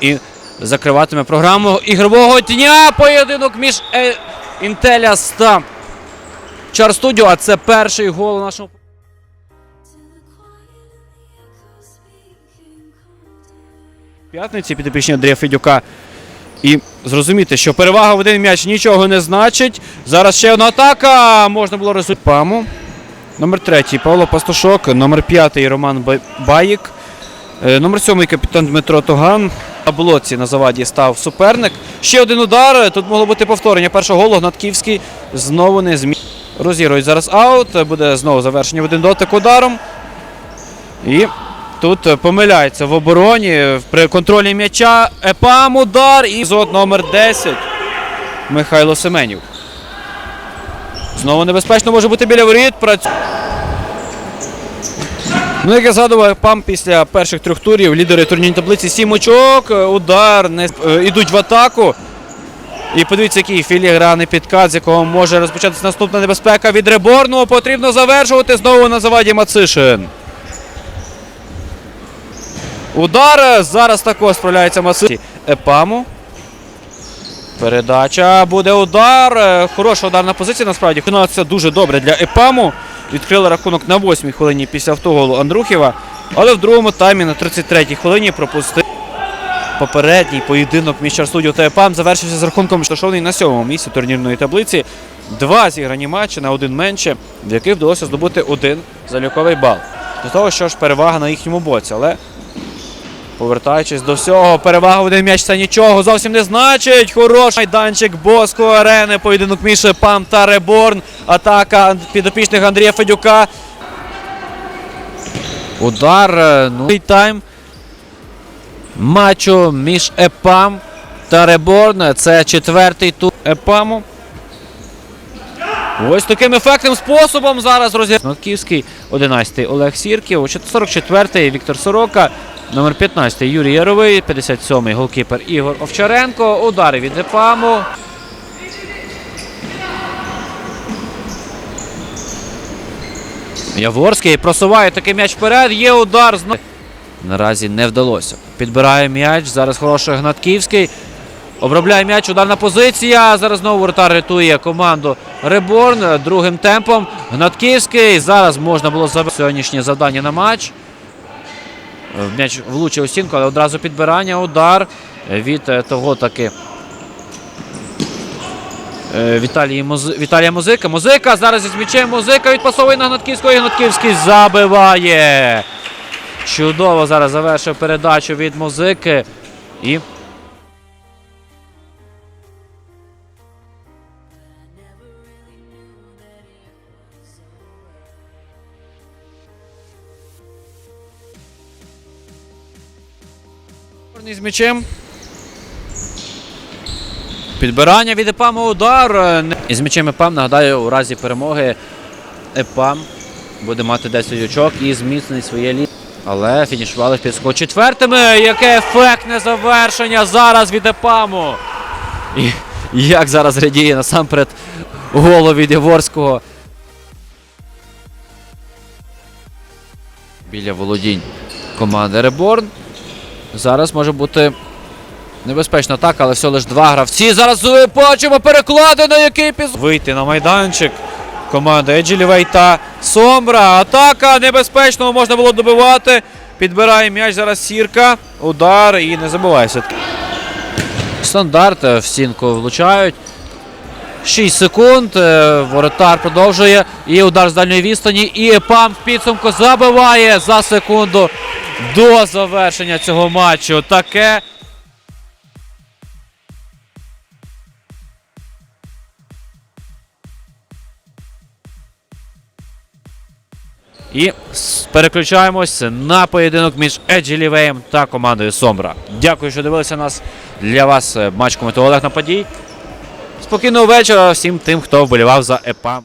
І закриватиме програму ігрового дня. Поєдинок між е, Інтеліас та Чар Студіо. А це перший гол у нашому. П'ятниці підопічні Андрія Федюка. І зрозуміти, що перевага в один м'яч нічого не значить. Зараз ще одна атака. Можна було результат. Паму. Номер третій Павло Пастушок. Номер п'ятий Роман Баїк. Е, Номер сьомий капітан Дмитро Тоган. На блоці на заваді став суперник. Ще один удар. Тут могло бути повторення першого голу. Гнатківський знову не зміг. Розігрують зараз аут. Буде знову завершення в один дотик ударом. І тут помиляється в обороні. При контролі м'яча. Епам удар. І зод номер 10. Михайло Семенів. Знову небезпечно може бути біля воріт. Працю... Ну, як я згадував, Епам після перших трьох турів лідери турнірної таблиці сім очок. е, Удар не е, ідуть в атаку. І подивіться, який філігранний підкат, з якого може розпочатися наступна небезпека від Реборну. Потрібно завершувати знову на заваді Мацишин. Удар. е, Зараз також справляється Мацишин. Епаму. Передача буде удар. Е, Хороша ударна позиція насправді. Це дуже добре для Епаму. Відкрили рахунок на 8-й хвилині після автоголу Андрухєва. Але в другому таймі на 33-й хвилині пропустив попередній поєдинок між Чарстудіо та Епам завершився з рахунком розташований на сьомому місці турнірної таблиці. Два зіграні матчі на один менше, в яких вдалося здобути один заліковий бал. До того, що ж перевага на їхньому боці. Але Повертаючись до всього, перевага один м'яч це нічого зовсім не значить. Хороший майданчик Боско арени. Поєдинок між Пам та Реборн. Атака підопічних Андрія Федюка. Удар. е, Ну, і тайм матчу між Епам та Реборн. Це четвертий тур Епаму. Ось таким ефектним способом зараз розіграє Нотківський, 11-й Олег Сірків, 44-й Віктор Сорока, номер 15-й Юрій Яровий, 57-й голкіпер Ігор Овчаренко. Удари від Епаму. Яворський просуває такий м'яч вперед. Є удар. Наразі не вдалося. Підбирає м'яч. Зараз хороший Гнатківський. Обробляє м'яч, ударна позиція. Зараз знову воротар рятує команду Реборн другим темпом. Гнатківський. Зараз можна було забити сьогоднішнє завдання на матч. Е, М'яч влучив у стінку, але одразу підбирання. Удар від е, того таки. е, Муз... Віталія Музика. Музика зараз із м'ячем. Музика відпасовує на Гнатківського. І Гнатківський забиває. Чудово зараз завершив передачу від музики. І з м'ячем. Підбирання від Епама удар. Не- Із м'ячем Епам, нагадаю, у разі перемоги Епам буде мати 10 очок і зміцнить своє лі. Але фінішували в підску четвертими. Яке ефектне завершення зараз від Епаму. І як зараз радіє насамперед голо від Яворського. Біля володінь команди Реборн. Зараз може бути небезпечна атака, але все лише два гравці. Зараз бачимо перекладено, який піз. Вийти на майданчик. Команда Еджілівей та Сомбра. Атака небезпечного можна було добивати. Підбирає м'яч зараз Сірка. Удар і не забуває все-таки. Стандарт е, в стінку влучають. 6 секунд. е, Воротар продовжує. І удар з дальньої відстані. І Пам в підсумку забиває за секунду до завершення цього матчу. Таке. І переключаємось на поєдинок між Еджі Лівеєм та командою Сомбра. Дякую, що дивилися нас. Для вас е, матч коментував Олег Нападій. Спокійного вечора всім тим, хто вболівав за ЕПА.